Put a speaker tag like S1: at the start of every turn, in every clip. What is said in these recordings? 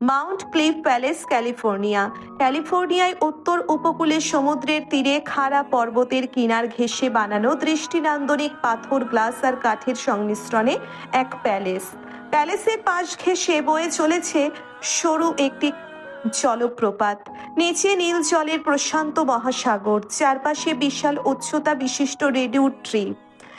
S1: Mount cliff palace, California. ক্যালিফোর্নিয়ায় উত্তর উপকূলে সমুদ্রের তীরে খাড়া পর্বতের কিনার ঘেঁষে বানানো দৃষ্টিনান্দনিক পাথর, গ্লাস আর কাঠের সংমিশ্রণে এক প্যালেস। প্যালেসের পাশ ঘেঁষে বয়ে চলেছে সরু একটি জলপ্রপাত। নিচে নীল জলের প্রশান্ত মহাসাগর, চারপাশে বিশাল উচ্চতা বিশিষ্ট রেডিউড ট্রি।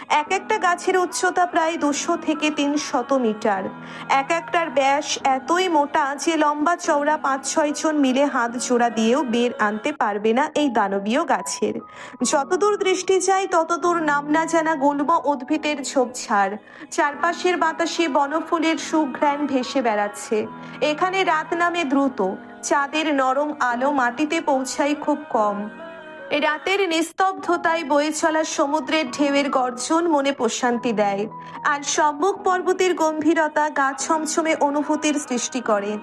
S1: এক একটা গাছের উচ্চতা প্রায় দুশো থেকে তিন শত মিটার। এক একটার ব্যাস এতই মোটা যে লম্বা চওড়া পাঁচ ছয় জন মিলে হাত জোড়া দিয়েও বের আনতে পারবে না এই দানবীয় গাছের। যতদূর দৃষ্টি যায়, ততদূর নাম না জানা গুল্ম উদ্ভিদের ঝোপঝাড়। চারপাশের বাতাসে বনফুলের সুঘ্রাণ ভেসে বেড়াচ্ছে। এখানে রাত নামে দ্রুত। চাঁদের নরম আলো মাটিতে পৌঁছায় খুব কম। রাতের নিস্তব্ধতায় বয়ে চলা সমুদ্রের ঢেউয়ের গর্জন মনে প্রশান্তি দেয়। আর সম্মুখ পর্বতের গম্ভীরতা গা ছমছমে অনুভূতির সৃষ্টি করে।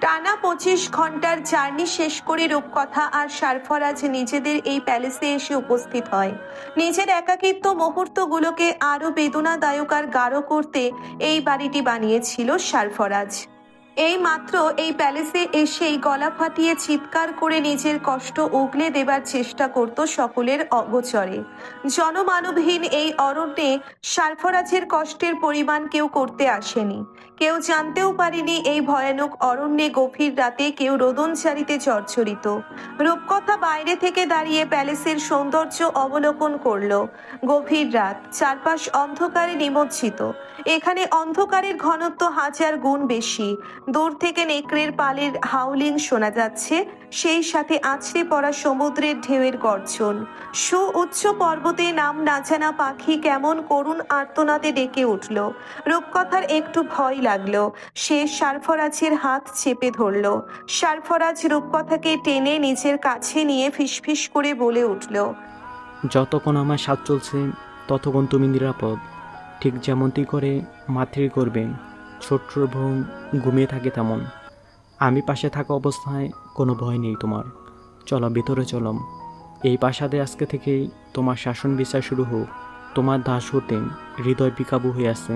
S1: টানা পঁচিশ ঘণ্টার জার্নি শেষ করে রূপকথা আর সারফরাজ নিজেদের এই প্যালেসে এসে উপস্থিত হয়। নিজের একাকিত্ব মুহূর্তগুলোকে আরও বেদনাদায়ক আর গাঢ় করতে এই বাড়িটি বানিয়েছিল সারফরাজ। এই মাত্র এই প্যালেসে এসেই গলা ফাটিয়ে চিৎকার করে নিজের কষ্ট উগলে দেবার চেষ্টা করত সকলের অগোচরে। জনমানবহীন এই অরণ্যে সারফরাজের কষ্টের পরিমাণ কেউ করতে আসেনি। কেউ জানতেও পারেনি এই ভয়ানক অরণ্যে গভীর রাতে কেউ রোদনচারিতে জর্জরিত। রূপকথা বাইরে থেকে দাঁড়িয়ে প্যালেসের সৌন্দর্য অবলোকন করল। গভীর রাত, চারপাশ অন্ধকারে নিমজ্জিত। এখানে অন্ধকারের ঘনত্ব হাজার গুণ বেশি। দূর থেকে নেকড়ের পালের হাউলিং শোনা যাচ্ছে, সেই সাথে আছড়ে পড়া সমুদ্রের ঢেউয়ের গর্জন। সু উচ্চ পর্বতে নাম না জানা পাখি কেমন করুণ আর্তনাদে ডেকে উঠল। রূপকথার একটু ভয় লাগল সে সারফরাজের হাত চেপে ধরল। সারফরাজ রূপকথাকে টেনে নিজের কাছে নিয়ে ফিসফিস করে বলে উঠল,
S2: যতক্ষণ আমার স্বাদ চলছে, ততক্ষণ তুমি নিরাপদ। ঠিক যেমনটি করে মাতৃ করবে ছোট্ট বোন ঘুমিয়ে থাকে তেমন। আমি পাশে থাকা অবস্থায় কোনো ভয় নেই তোমার। চলো, ভেতরে চলম এই প্রাসাদে আজকে থেকেই তোমার শাসন বিচার শুরু হোক। তোমার দাস হতে হৃদয় বিকাবু হয়ে আছে।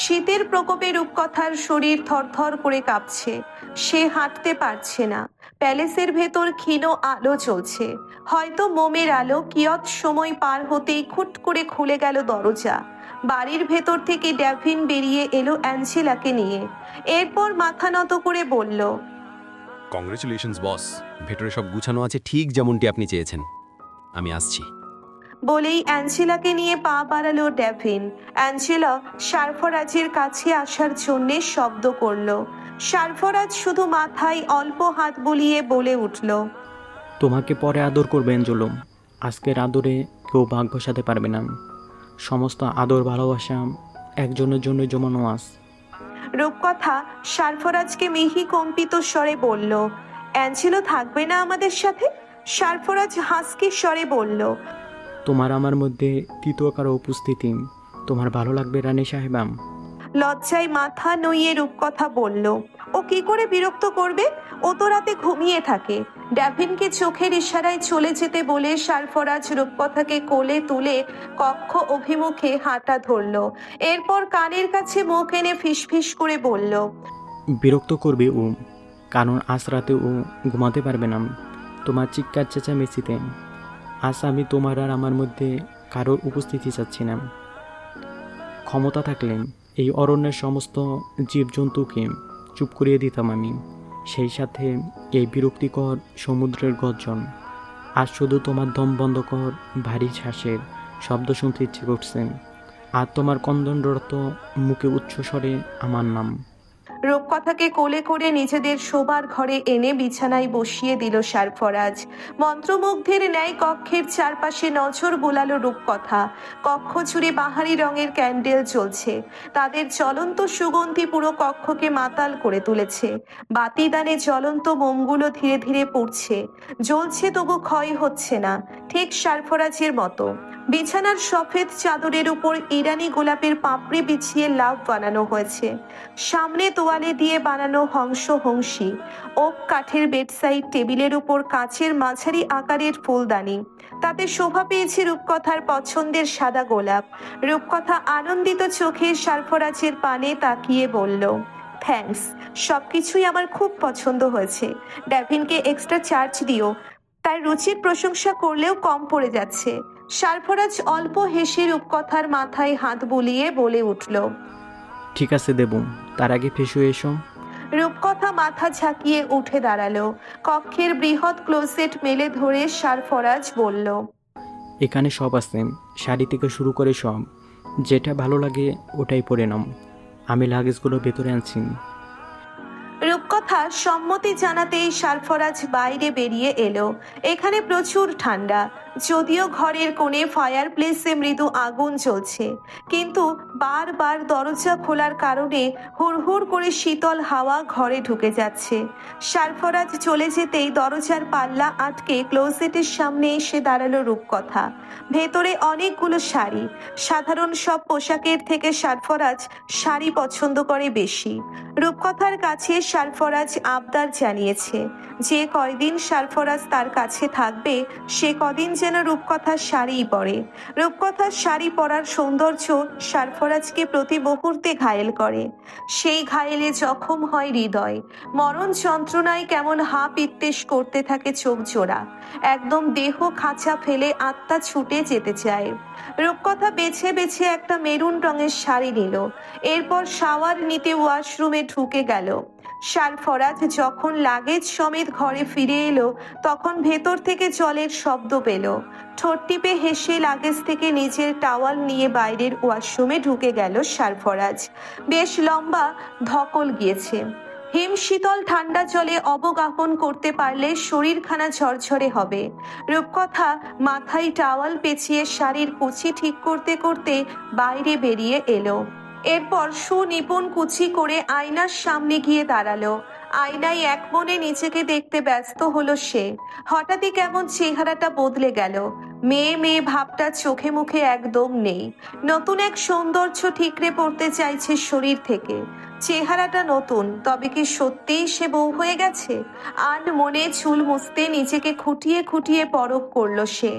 S1: শীতের প্রকোপে রূপকথার শরীর থরথর করে কাঁপছে। সে হাঁটতে পারছে না। প্যালেসের ভেতর ক্ষীণ আলো চলছে হয়তো মোমের আলো কিয়ৎ সময় পার হতেই খুট করে খুলে গেল দরজা। বাড়ির ভেতর থেকে ড্যাভিন বেরিয়ে এলো অ্যাঞ্জেলাকে নিয়ে। এরপর মাথা নত করে বলল
S3: কংগ্রেচুলেশনস বস ভেতরে সব গুছানো আছে ঠিক যেমনটি আপনি চেয়েছেন। আমি আসছি।
S1: বলেই অ্যাঞ্জেলাকে নিয়ে পা বাড়ালো ড্যাভিন অ্যাঞ্জেলা সারফরাজের কাছে আসার জন্যে শব্দ করল। সারফরাজ শুধু মাথায় অল্প হাত বুলিয়ে বলে উঠল
S2: তোমাকে পরে আদর করবেন জুলুম আজকের আদরে কেউ ভাগ বসাতে পারবে না। সমস্ত আদর ভালোবাসা একজনের জন্য জমানো আস
S1: রূপকথা সারফরাজকে মিহি কম্পিত স্বরে বলল অ্যাঞ্জেলো থাকবে না আমাদের সাথে? সারফরাজ হাসকি স্বরে বলল
S2: তোমার আমার মধ্যে তৃতীয় কারও উপস্থিতি। তোমার ভালো লাগবে রানী সাহেবাম।
S1: লজ্জায় মাথা নইয়ে রূপকথা বলল ও কি করে বিরক্ত করবে? ও তো রাতে ঘুমিয়ে থাকে। ড্যাভিনকে চোখের ইশারায় চলে যেতে বলে সারফরাজ রূপকথাকে কোলে তুলে কক্ষ অভিমুখে হাঁটা ধরল। এরপর কানের কাছে মুখ এনে ফিসফিস করে বলল
S2: বিরক্ত করবে ও। কারণ আজ রাতে ও ঘুমাতে পারবে না। তোমার চিৎকার চেঁচামেচিতে। আজ আমি তোমার আর আমার মধ্যে কারোর উপস্থিতি চাচ্ছি না। ক্ষমতা থাকলে এই অরণ্যের সমস্ত জীবজন্তুকে চুপ করিয়ে দিতাম আমি। সেই সাথে এই বিরক্তিকর সমুদ্রের গর্জন আজ শুধু তোমার দম বন্ধ কর, ভারী শ্বাসের শব্দ শুনতে ইচ্ছে করছে। আর তোমার কন্দনরত মুখে উচ্চস্বরে আমার নাম।
S1: রূপকথাকে কোলে করে নিজেদের শোবার ঘরে এনে বিছানায় বসিয়ে দিল সারফরাজ। মন্ত্রমুগ্ধের ন্যায় কক্ষের চারপাশে নজর বোলালো রূপকথা। কক্ষ জুড়ে বাহারি রঙের ক্যান্ডেল জ্বলছে। তাদের জ্বলন্ত সুগন্ধি পুরো কক্ষকে মাতাল করে তুলেছে। বাতিদানে জ্বলন্ত মোমগুলো ধীরে ধীরে পড়ছে। জ্বলছে তবু ক্ষয় হচ্ছে না, ঠিক সারফরাজের মতো। বিছানার সফেদ চাদরের উপর ইরানি গোলাপের পাপড়ি বিছিয়ে লাভ বানানো হয়েছে। সামনে তোয়ালে দিয়ে বানানো হংস হংসী ওক কাঠের বেডসাইড টেবিলের উপর কাচের মাঝারি আকারের ফুলদানি। তাতে শোভা পেয়েছে রূপকথার পছন্দের সাদা গোলাপ। রূপকথা আনন্দিত চোখে সারফরাজের পানে তাকিয়ে বলল থ্যাঙ্কস সব কিছুই আমার খুব পছন্দ হয়েছে। ড্যাভিনকে এক্সট্রা চার্জ দিও। তার রুচির প্রশংসা করলেও কম পড়ে যাচ্ছে। সারফরাজ অল্প হেসে রূপকথার মাথায় হাত বুলিয়ে বলে উঠল
S2: ঠিক আছে দেবু। তার আগে ফেস হয়ে এসো।
S1: রূপকথা মাথা ঝাঁকিয়ে উঠে দাঁড়াল। কক্ষের বৃহৎ ক্লোসেট মেলে ধরে সারফরাজ বলল
S2: এখানে সব আছে। শাড়ি থেকে শুরু করে সব। যেটা ভালো লাগে ওটাই পরে নাও। আমি লাগেজগুলো ভেতরে আনছি।
S1: রূপকথা সম্মতি জানাতেই সারফরাজ বাইরে বেরিয়ে এলো। এখানে প্রচুর ঠান্ডা। যদিও ঘরের কোণে ফায়ার প্লেসে মৃদু আগুন জ্বলছে, কিন্তু বারবার দরজা খোলার কারণে হুড়হুড় করে শীতল হাওয়া ঘরে ঢুকে যাচ্ছে। সারফরাজ চলে যেতেই দরজার পাল্লা আটকে ক্লোজেটের সামনে এসে দাঁড়াল রূপকথা। ভেতরে অনেকগুলো শাড়ি, সাধারণ সব পোশাকের থেকে সারফরাজ শাড়ি পছন্দ করে বেশি। রূপকথার কাছে সারফরাজ আবদার জানিয়েছে, যে কয়দিন সারফরাজ তার কাছে থাকবে, সে কদিন যেন রূপকথার শাড়িই পরে রূপকথার শাড়ি পরার সৌন্দর্য সারফরাজকে প্রতি মুহূর্তে ঘায়েল করে। সেই ঘায়েলে জখম হয় হৃদয়। মরণ যন্ত্রণায় কেমন হা পিত্তেশ করতে থাকে চোখ জোড়া। একদম দেহ খাঁচা ফেলে আত্মা ছুটে যেতে চায়। রূপকথা বেছে বেছে একটা মেরুন রঙের শাড়ি নিল। এরপর শাওয়ার নিতে ওয়াশরুমে ঢুকে গেল। সারফরাজ যখন লাগেজ সমেত ঘরে ফিরে এলো, তখন ভেতর থেকে জলের শব্দ পেল। ঠোঁট টিপে হেসে লাগেজ থেকে নিজের টাওয়াল নিয়ে বাইরের ওয়াশরুমে ঢুকে গেল সারফরাজ বেশ লম্বা, ধকল গিয়েছে। হিম শীতল ঠান্ডা জলে অবগাহন করতে পারলে শরীরখানা ঝরঝরে হবে। রূপকথা, মাথায় টাওয়াল পেঁচিয়ে শাড়ির কুচি ঠিক করতে করতে বাইরে বেরিয়ে এলো। এরপর সুনিপুণ কুচি করে আয়নার সামনে গিয়ে দাঁড়াল। আয়নায় এক মনে নিজেকে দেখতে ব্যস্ত হলো সে। হঠাৎই কেমন চেহারাটা বদলে গেল। মেয়ে মেয়ে ভাবটা চোখে মুখে একদম নেই। নতুন এক সৌন্দর্য ঠিকরে পড়তে চাইছে শরীর থেকে। চেহারাটা নতুন, তবে কি সত্যিই সে বউ হয়ে গেছে? আন মনে চুল মুছতে নিজেকে খুঁটিয়ে খুঁটিয়ে পরক করল সে।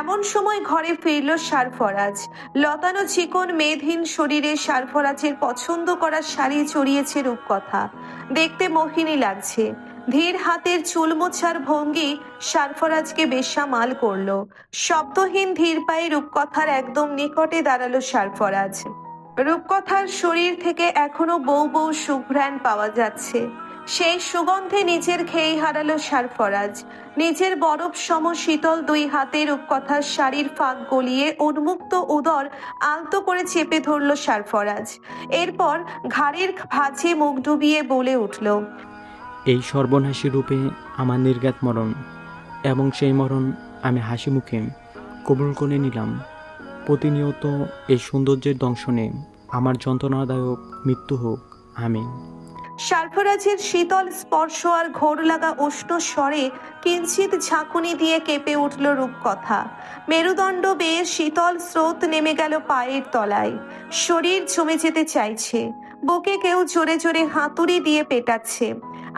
S1: এমন সময় ঘরে ফিরল সারফরাজ। লতানো চিকন মেধহীন শরীরে সারফরাজের পছন্দ করা শাড়ি চড়িয়েছে রূপকথা। দেখতে মোহিনী লাগছে। ধীর হাতের চুল মোছার ভঙ্গি সারফরাজকে বেশামাল করল। শব্দহীন ধীর পায়ে রূপকথার একদম নিকটে দাঁড়াল সারফরাজ। রূপকথার শরীর থেকে এখনও বউ বউ সুঘ্রাণ পাওয়া যাচ্ছে। সেই সুগন্ধে নিজের খেয়ে হারালো সারফরাজ। নিজের বরফ সম শীতল দুই হাতে রূপকথার শাড়ির ফাঁক গলিয়ে উন্মুক্ত উদর আলতো করে চেপে ধরল সারফরাজ। এরপর ঘাড়ের ভাঁজে মুখ ডুবিয়ে বলে উঠল,
S2: এই সর্বনাশী রূপে আমার নির্গাত মরণ, এবং সেই মরণ আমি হাসি মুখে কবুল করে নিলাম। প্রতিনিয়ত এই সৌন্দর্যের দংশনে আমার যন্ত্রণাদায়ক মৃত্যু হোক। আমিন।
S1: সারফরাজের শীতল স্পর্শ আর ঘোর লাগা উষ্ণ স্বরে কিঞ্চিত ঝাঁকুনি দিয়ে কেঁপে উঠল রূপকথা। মেরুদণ্ড বেয়ে শীতল স্রোত নেমে গেল পায়ের তলায়। শরীর জমে যেতে চাইছে। বুকে কেউ জোরে জোরে হাতুড়ি দিয়ে পেটাচ্ছে।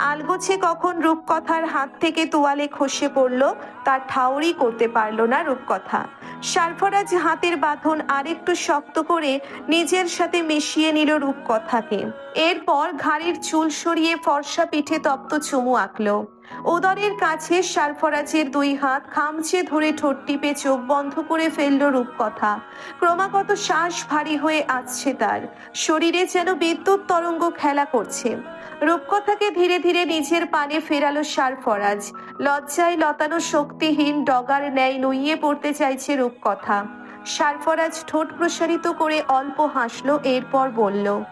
S1: আলগোছে কখন রূপকথার হাত থেকে তোয়ালে খসে পড়ল তার ঠাউরি করতে পারল না রূপকথা। সারফরাজ হাতের বাঁধন আরেকটু শক্ত করে নিজের সাথে মিশিয়ে নিল রূপকথাকে। এরপর ঘাড়ের চুল সরিয়ে ফর্সা পিঠে তপ্ত চুমু আঁকলো। উদরের কাছে সারফরাজের দুই হাত খামচে ধরে ঠোঁট টিপে চোখ বন্ধ করে ফেলল রূপকথা। ক্রমাগত শ্বাস ভারী হয়ে আসছে তার। শরীরে যেন বিদ্যুৎ তরঙ্গ খেলা করছে। রূপকথাকে ধীরে ধীরে নিজের পানে ফেরালো সারফরাজ লজ্জায় লতানো শক্তিহীন ডগার ন্যায় নুইয়ে পড়তে চাইছে রূপকথা। সারফরাজ ঠোঁট প্রসারিত করে অল্প হাসলো, এরপর বলল,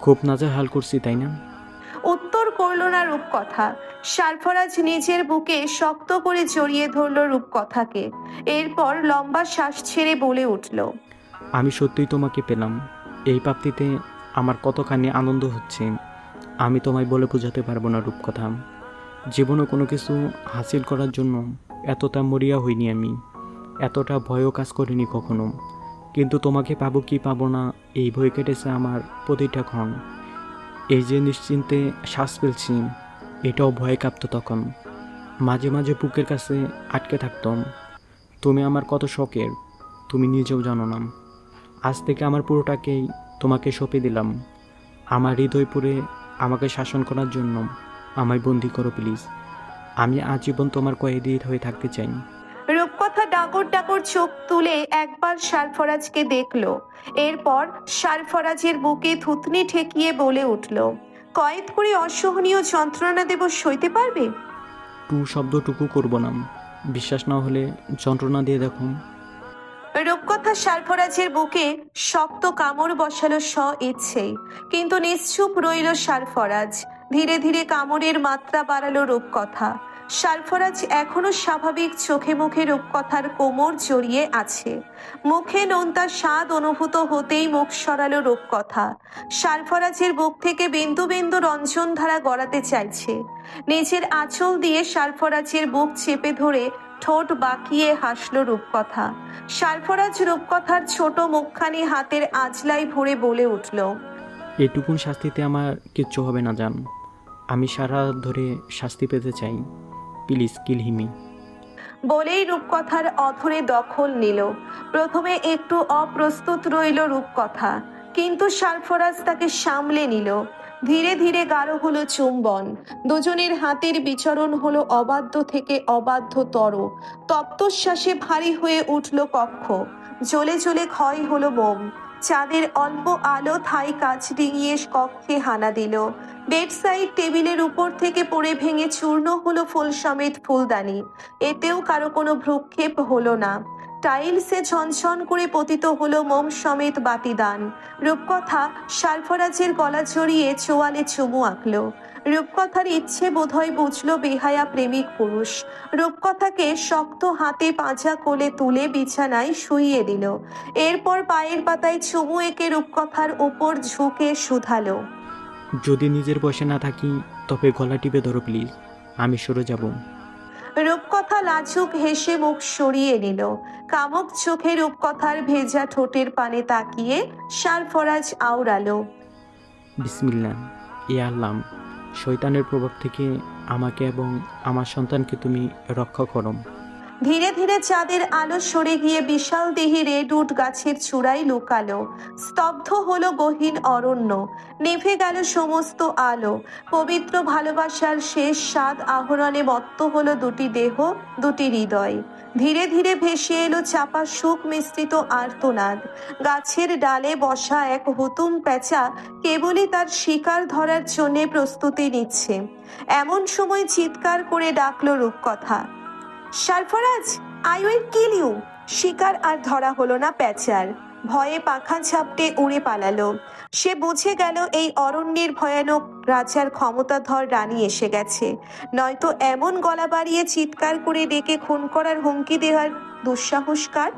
S2: খুব নাজার হাল করছি, তাই না?
S1: উত্তর করল না রূপকথা। সারফরাজ নিজের বুকে শক্ত করে জড়িয়ে ধরল রূপকথাকে। এরপর লম্বা শ্বাস ছেড়ে বলে উঠল,
S2: আমি সত্যিই তোমাকে পেলাম। এই প্রাপ্তিতে আমার কতখানি আনন্দ হচ্ছে। আমি তোমায় বলে বোঝাতে পারব না রূপকথা। জীবনে কোনো কিছু হাসিল করার জন্য এতটা মরিয়া হইনি আমি। এতটা ভয়ও কাজ করিনি কখনো। কিন্তু তোমাকে পাবো কি পাবো না, এই ভয় কেটেছে আমার প্রতিটা ক্ষণ। এই যে নিশ্চিন্তে শ্বাস ফেলছি এটাও ভয়ে কাঁপতো তখন। মাঝে মাঝে বুকের কাছে আটকে থাকতাম। তুমি আমার কত শখের, তুমি নিজেও জানো না। আজ থেকে আমার পুরোটাকেই তোমাকে সঁপে দিলাম। আমার হৃদয় পুরে আমাকে শাসন করার জন্য আমায় বন্দি করো, প্লিজ। আমি আজীবন তোমার কয়েদি হয়ে থাকতে চাই।
S1: ডাগর ডাগর চোখ তুলে একবার সারফরাজকে দেখল। এরপর সারফরাজের বুকে থুতনি ঠেকিয়ে বলে উঠল কয়েদ করে অসহনীয় যন্ত্রণা দেব সইতে পারবে?
S2: টু শব্দটুকু করব না বিশ্বাস না হলে যন্ত্রণা দিয়ে দেখো
S1: রূপকথা সারফরাজের বুকে শক্ত কামড় বসালো স ইচ্ছেই কিন্তু নিশ্চুপ রইল সারফরাজ ধীরে ধীরে কামড়ের মাত্রা বাড়ালো রূপকথা। সারফরাজ এখনও স্বাভাবিক চোখে মুখে রূপকথার কোমর জড়িয়ে আছে। মুখে নোনতা স্বাদ অনুভূত হতেই মুখ সরালো রূপকথা। সারফরাজের বুক থেকে বিন্দু বিন্দু রঞ্জন ধারা গড়াতে চাইছে। নিজের আঁচল দিয়ে সারফরাজের বুক চেপে ধরে ঠোঁট বাঁকিয়ে হাসলো রূপকথা। সারফরাজ রূপকথার ছোট মুখখানি হাতের আজলাই ভরে বলে উঠল,
S2: এটুকুন শাস্তিতে আমার কিচ্ছু হবে না, জান। আমি সারা ধরে শাস্তি পেতে চাই। Please kill Himi.
S1: বলেই রূপকথার অধরে দখল নিল। প্রথমে একটু অপ্রস্তুত রইল রূপকথা, কিন্তু সারফরাজ তাকে সামলে নিল। ধীরে ধীরে গাঢ় হলো চুম্বন, দুজনের হাতের বিচরণ হলো অবাধ্য থেকে অবাধ্যতর। তপ্তশ্বাসে ভারী হয়ে উঠল কক্ষ, জ্বলে জ্বলে ক্ষয় হলো মোম চাঁদের অল্প আলো থাই কাজ ডিঙিয়ে কক্ষে হানা দিল। বেডসাইড টেবিলের উপর থেকে পড়ে ভেঙে চূর্ণ হলো ফুল সমেত ফুলদানি। এতেও কারও কোনো ভ্রুক্ষেপ হলো না। টাইলসে ঝনঝন করে পতিত হলো মোম সমেত বাতিদান। রূপকথা সারফরাজের গলা জড়িয়ে চোয়ালে চুমু আঁকলো। রূপকথার ইচ্ছে বোধহয় বুঝলো বেহায়া প্রেমিক পুরুষ। রূপকথাকে শক্ত হাতে পাঁজা কোলে তুলে বিছানায় শুইয়ে দিল। এরপর পায়ের পাতায় চুমু এঁকে রূপকথার উপর ঝুঁকে শুধালো।
S2: যদি নিজের বসে না থাকি তবে গলা টিপে ধরো প্লিজ। আমি সরে যাব।
S1: রূপকথা লাজুক হেসে মুখ সরিয়ে নিল। কামক চোখে রূপকথার ভেজা ঠোঁটের পানে তাকিয়ে সারফরাজ আওড়ালো।
S2: বিসমিল্লা এ শয়তানের প্রভাব থেকে আমাকে এবং আমার সন্তানকে তুমি রক্ষা করো।
S1: ধীরে ধীরে চাঁদের আলো সরে গিয়ে বিশাল দেহি রেডউড গাছের চূড়ায় লুকালো। স্তব্ধ হলো গহীন অরণ্য, নিভে গেল সমস্ত আলো। পবিত্র ভালোবাসার শেষ স্বাদ আহরণে মত্ত হলো দুটি দেহ, দুটি হৃদয়। ধীরে ধীরে ভেসে এলো চাপা সুখ মিশ্রিত আর্তনাদ। গাছের ডালে বসা এক হুতুম পেঁচা কেবলই তার শিকার ধরার জন্যে প্রস্তুতি নিচ্ছে। এমন সময় চিৎকার করে ডাকলো Rupkotha. Sarfaraz I will kill you শিকার আর ধরা হলো না প্যাচার। ভয়ে পাখা ঝাপটে উড়ে পালালো। সে বুঝে গেল এই অরণ্যের ভয়ানক রাজার ক্ষমতাধর রানী এসে গেছে। নয়তো এমন গলা বাড়িয়ে চিৎকার করে ডেকে খুন করার হুমকি দেওয়ার দুঃসাহস কার